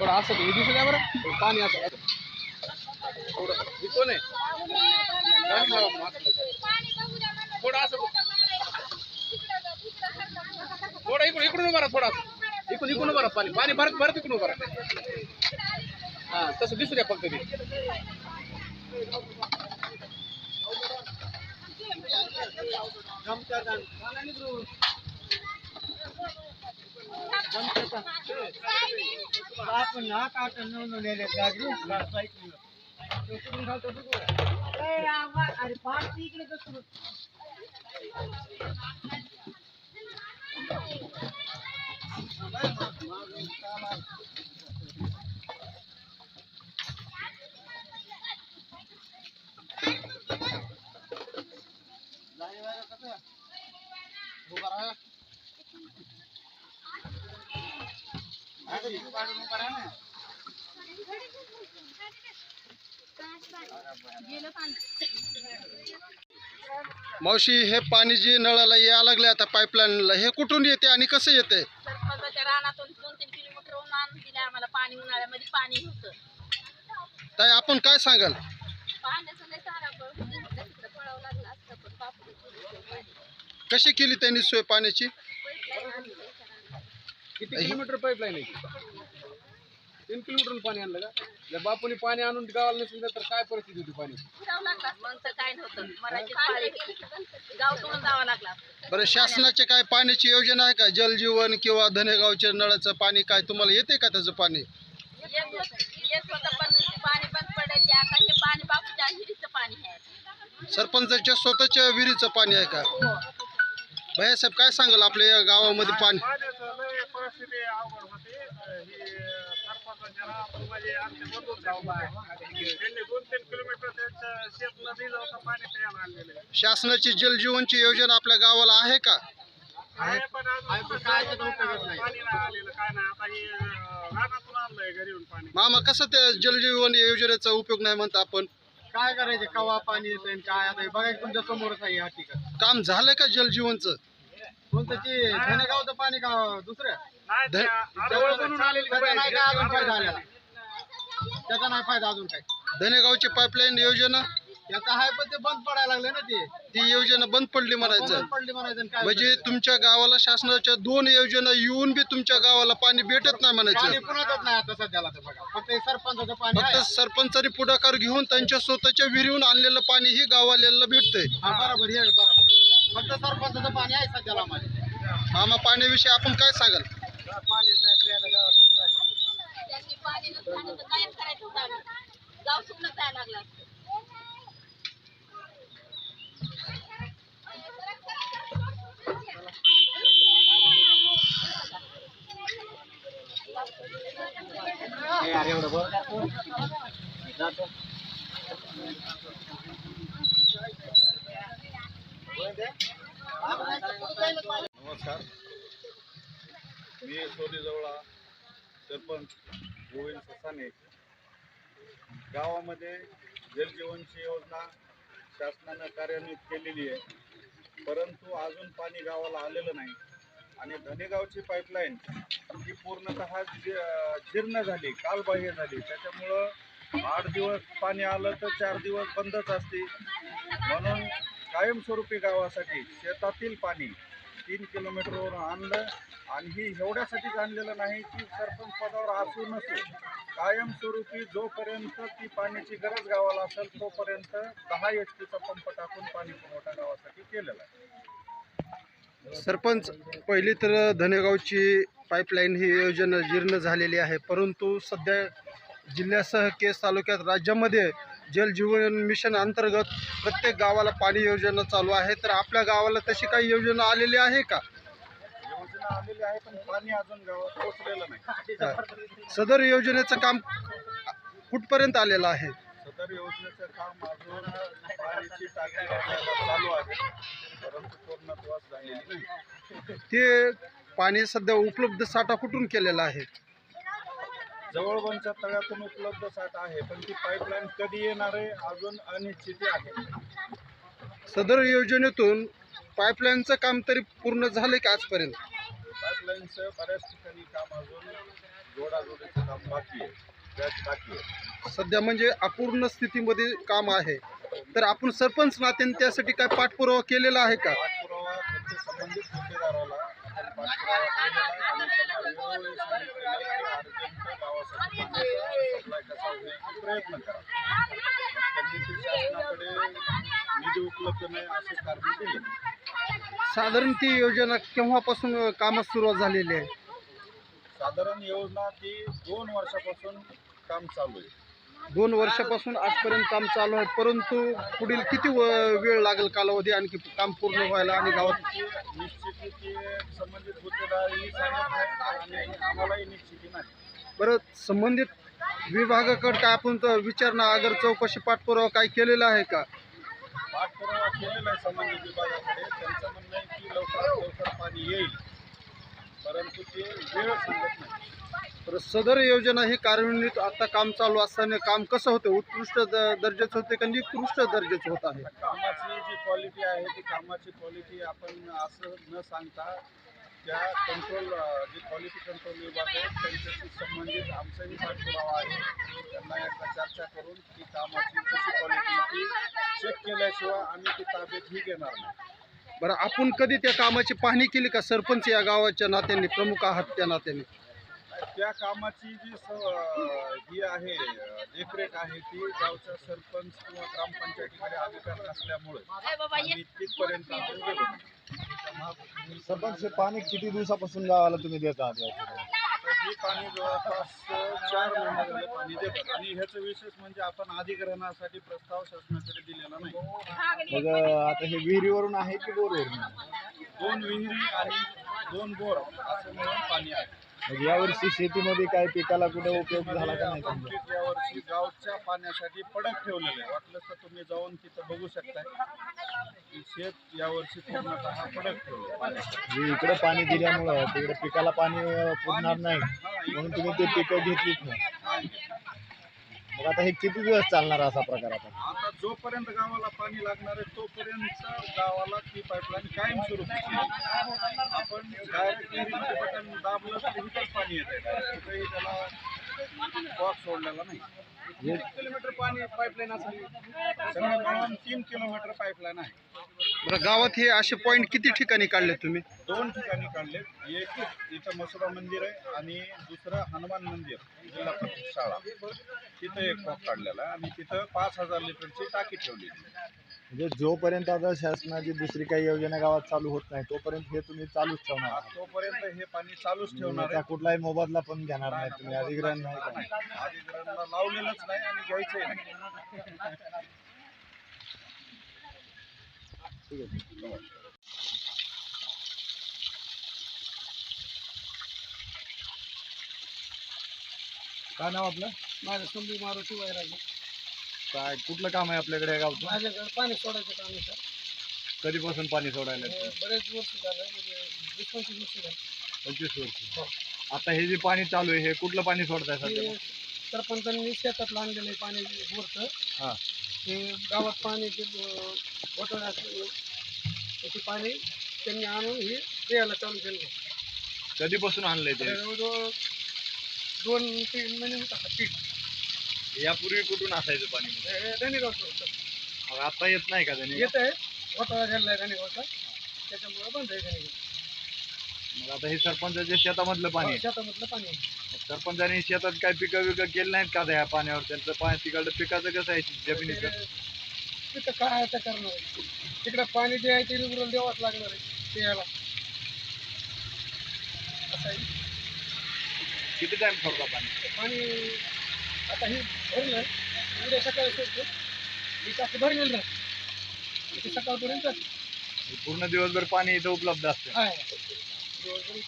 थोडं असं हे दिसू द्या बरं. पाणी असं थोडं हे कोण आहे? काय नाव थोडं असं थोडं इकडून इकडून उभा राहा थोडा. इकडून इकडून उभा राहा पाणी. पाणी भरत भरत इकडून उभा राहा. हा तसं दिसू द्या फक्त ते. आपण ना काट नवून नेले गाडी अरे पाच इकडे कसं मावशी हे पाणी जे नळाला यायला लागले आता पाईपलाईनला हे कुठून येते आणि कसं येते सरपंचाच्या रानातून दोन तीन किलोमीटर आणून दिले आम्हाला पाणी उन्हाळ्यामध्ये पाणी होतं ताई आपण काय सांगाल पाण्याचं नाही सारा पण तिकडे पळावं लागलं असतं पण बापरे किती पाणी. कशी केली त्यांनी सोय पाण्याची. किती किलोमीटर पाईपलाईन आहे? तीन किलोमीटर पाणी आणलं का? जर बापूने पाणी आणून गावाला नसेल तर काय परिस्थिती होती पाणी? फिरावं लागलं असतं. मग तर काय नव्हतं. मराठी पाळी गाव सोडून जावं लागलं. असतं. बरं शासनाचे काय पाण्याची योजना आहे का? जलजीवन किंवा धनेगावच्या नळाचं पाणी काय तुम्हाला येते का त्याचं पाणी? येत होतं येत होतं पण पाणी बंद पडायचे. आता हे पाणी बापूच्या हिरीचं पाणी आहे. सरपंचाच्या स्वतःच्या विहिरीचं पाणी आहे का? हो. भैयासाहेब काय सांगाल आपल्या या गावामध्ये पाणी पाण्याचं लय परिस्थिती अवघड होती ही सरपंचाच्या रानातून म्हणजे आमच्या मधून गाव आहे त्यांनी दोन तीन किलोमीटर त्यांचं शेत नदीला होतं पाणी प्यायला आणलेलं आहे. शासनाची जलजीवनची योजना आपल्या गावाला आहे का? काय काय हे मामा कसं त्या जलजीवन योजनेचा उपयोग नाही म्हणता आपण? काय करायचे? कवा पाणी येतं काय? आता हे बघायचं तुमच्या समोरच आहे ठिकाण. काम झालंय का जलजीवनचं कोणतं ते? धनेगावचं पाणी का दुसरं? ध- जवळ आलेली नाही काय अजून फायदा आलेला त्याचा नाही फायदा अजून काय धनेगावची पाईपलाईन योजना? त्याचा आहे पण ते बंद पडायला लागले ना ते. ती योजना बंद पडली म्हणायचं. बंद पडली म्हणायचं आणि काय म्हणजे तुमच्या गावाला शासनाच्या दोन योजना येऊन बी तुमच्या गावाला पाणी भेटत नाही पाणी म्हणायचं कुणाचंच नाही आता सध्याला तर बघा. फक्त हे सरपंचाचं पाणी आहे. फक्त सरपंचाने पुढाकार घेऊन त्यांच्या स्वतःच्या विहिरीहून आणलेलं पाणी ही गावाल्याला भेटतंय. हा बरोबर हे बरोबर. फक्त सरपंचाचं पाणी आहे सध्याला आम्हाला. मामा पाण्याविषयी आपण काय सांगाल? पाणी नाही प्यायला गावाला नमस्कार. मी सोनी जवळा सरपंच गोविंद ससाने गावामध्ये जलजीवनची योजना शासनानं कार्यान्वित केलेली आहे. परंतु अजून पाणी गावाला आलेलं नाही. आणि धनेगावची पाईपलाईन ही पूर्णतः जी- जीर्ण झाली कालबाह्य झाली. त्याच्यामुळं आठ दिवस पाणी आलं तर चार दिवस बंदच असते. म्हणून कायमस्वरूपी गावासाठी शेतातील पाणी तीन किलोमीटरवरून आणलं आणि ही एवढ्यासाठीच आणलेलं नाही की सरपंच पदावर असू नसू. कायमस्वरूपी जोपर्यंत ती पाण्याची गरज गावाला असेल तोपर्यंत दहा एच पीचा पंप टाकून पाणी पुरवठा गावासाठी केलेला आहे. सरपंच पहिली तर धनेगावची पाईपलाईन ही योजना जीर्ण झालेली आहे परंतु सध्या जिल्ह्यासह केस तालुक्यात राज्यामध्ये जल जीवन मिशन अंतर्गत प्रत्येक गावाला पाणी योजना चालू आहे. तर आपल्या गावाला तशी काही योजना आलेली आहे का? योजना आलेली आहे पण पाणी अजून गावात पोहोचलेलं नाही. सदर योजनेचं काम कुठपर्यंत आलेलं आहे? सदर योजनेचं काम अजून पाण्याची टाकी बांधायला चालू आहे परंतु पूर्णत्वास झालेली नाही. ते पाणी सध्या उपलब्ध साठा कुठून केलेला आहे? जवळबनच्या तळ्यातून उपलब्ध साठा आहे पण ती पाईपलाईन कधी येणार आहे अजून अनिश्चिती आहे. सदर योजनेतून पाईपलाईनचं काम तरी पूर्ण झालं का आजपर्यंत? पाईपलाईनचं बऱ्याच ठिकाणी काम अजून जोडाजोडीचं काम बाकी आहे बाकी आहे. सध्या म्हणजे अपूर्ण स्थितीमध्ये काम आहे. तर आपण सरपंच नात्याने त्यासाठी काय पाठपुरावा केलेला आहे का? पाठपुरावा फक्त संबंधित ठेकेदाराला आपण पाठपुरावा केलेला आहे आणि त्यांना वेळोवेळी सांगितलेलं आहे की अर्जंट गावासाठी पाण्याचा सप्लाय कसा होईल याचा प्रयत्न करा. शासनाकडे निधी उपलब्ध नाही असे कारण दिले. साधारण ती योजना केव्हापासून कामास सुरुवात झालेली आहे? साधारण योजना ती दोन वर्षापासून काम चालू आहे. दोन वर्षापासून आजपर्यंत काम चालू आहे परंतु पुढील किती व- वेळ लागेल कालावधी आणखी काम पूर्ण व्हायला आणि गावात? त्याची निश्चिती ती संबंधित गुत्तेदारही सांगत नाही आणि आम्हालाही निश्चिती नाही. बरं संबंधित विभागाकडे काय आपण तर विचारणा अगर चौकशी पाठपुरावा काय केलेला आहे का? पाठपुरावा केलेला आहे संबंधित विभागाकडे. त्यांचं म्हणणं आहे की लवकरात लवकर पाणी येईल. परंतु ते वेळ सांगत नाही. तर सदर योजना ही कार्यान्वित आता काम चालू असताना काम कसं होतं? उत्कृष्ट दर्जाचं होते का निकृष्ट दर्जाचं होत आहे? कामाची जी क्वालिटी आहे ती कामाची क्वालिटी आपण असं न सांगता त्या कंट्रोल जे क्वालिटी कंट्रोल विभाग आहे त्यांच्याशी संबंधित आमचाही पाठपुरावा आहे. त्यांना एकदा चर्चा करून ती कामाची कशी क्वालिटी ती चेक केल्याशिवाय आम्ही ती ताब्यातही घेणार नाही. बरं आपण कधी त्या कामाची पाहणी केली का? सरपंच या गावाच्या नात्याने प्रमुख आहात त्या नात्याने? त्या कामाची जी स ही आहे देखरेख आहे ती गावच्या सरपंच किंवा ग्रामपंचायतीकडे अधिकार नसल्यामुळे आम्ही तिथपर्यंत आपण गेलो नाही. सरपंच हे पाणी किती दिवसापासून गावाला तुम्ही देत आहात या ठिकाणी? तर ही पाणी जवळपास चार महिने झाले पाणी देतात आणि ह्याचं विशेष म्हणजे आपण अधिग्रहणासाठी प्रस्ताव शासनाकडे दिलेला नाही मग अं, आता हे विहिरीवरून आहे की बोरवरून आहे? दोन विहिरी आणि दोन बोर असं मिळून पाणी आहे मग यावर्षी शेतीमध्ये काय पिकाला कुठे उपयोग झाला का नाही समजा? कंप्लीट यावर्षी गावच्या पाण्यासाठी पडक ठेवलेलं आहे. वाटलं तर तुम्ही जाऊन तिथं बघू शकताय. शेत यावर्षी पूर्णतः पडक ठेवलं पाण्यासाठी म्हणजे इकडे पाणी दिल्यामुळं तिकडे पिकाला पाणी अं, पुरणार नाही. म्हणून तुम्ही ते पिकं घेतलीच नाही. मग आता हे किती दिवस चालणार असा प्रकार आता? आता जोपर्यंत गावाला पाणी लागणार आहे तोपर्यंत गावाला ती पाईपलाईन कायम सुरू आपण डायरेक्ट बटन दाबलं तर इथंच पाणी येत आहे त्याला कॉक सोडलेला नाही. किलोमीटर पाणी पाईपलाईन असेल. मिळून तीन किलोमीटर पाईपलाईन आहे. बरं गावात हे असे पॉईंट किती ठिकाणी काढले तुम्ही? दोन ठिकाणी काढले एक इथं मसुरा मंदिर आहे आणि दुसरं हनुमान मंदिर जिल्हा परिषद शाळा तिथं एक कॉक काढलेला आहे आणि तिथं पाच हजार लिटरची टाकी ठेवली म्हणजे जोपर्यंत आता शासनाची दुसरी काही योजना गावात चालू होत नाही तोपर्यंत हे तुम्ही चालूच ठेवणार आहात. तोपर्यंत हे पाणी चालूच ठेवणार याचा आहे. कुठलाही मोबदला पण घेणार नाही तुम्ही अधिग्रहण नाही का अधिग्रहणाला लावलेलंच नाही आणि घ्यायचंही नाही. काय नाव आपलं? माझं संभी मारुती वैरागी. काय कुठलं काम आहे आपल्याकडे या गावचं? माझ्याकडे पाणी सोडायचं काम आहे सर. कधीपासून पाणी सोडायला हे बरेच वर्ष झालं म्हणजे वीस पंचवीस वर्ष झालं. पंचवीस वर्ष. हो. आता हे जे पाणी चालू आहे हे कुठलं पाणी सोडताय सध्या? हे सरपंचांनी शेतात आणलेलं आहे पाणी बोरचं हा. ते गावात पाणी ते पाणी त्यांनी आणून हे प्यायला चालू केलं कधीपासून आणलंय ते? जवळजवळ दोन तीन महिने होता पीठ यापूर्वी कुठून असायचं पाणी मग? आता येत नाही का त्याने येत आहे घोटाळा झाला आहे त्याच्यामुळे बंद आहे मग आता हे सरपंचाच्या शेतामधलं पाणी आहे. शेतामधलं पाणी आहे. सरपंचाने शेतात काय पिकं विकं केली नाहीत का आता या पाण्यावर? त्यांचं पाणी तिकडलं पिकाचं कसं आहे जमिनीचं? ते- तिथं काय आता करणार आहे. तिकडं पाणी जे आहे ते रुग्णाला द्यावंच लागणार आहे. प्यायला असं आहे. किती टाइम सोडता पाणी? ते पाणी आता हे भरलं उद्या सकाळी सोडतो. ही टाकी भरलेलं राहते सकाळपर्यंत. पूर्ण दिवसभर पाणी इथं उपलब्ध असतं. दिवसभर.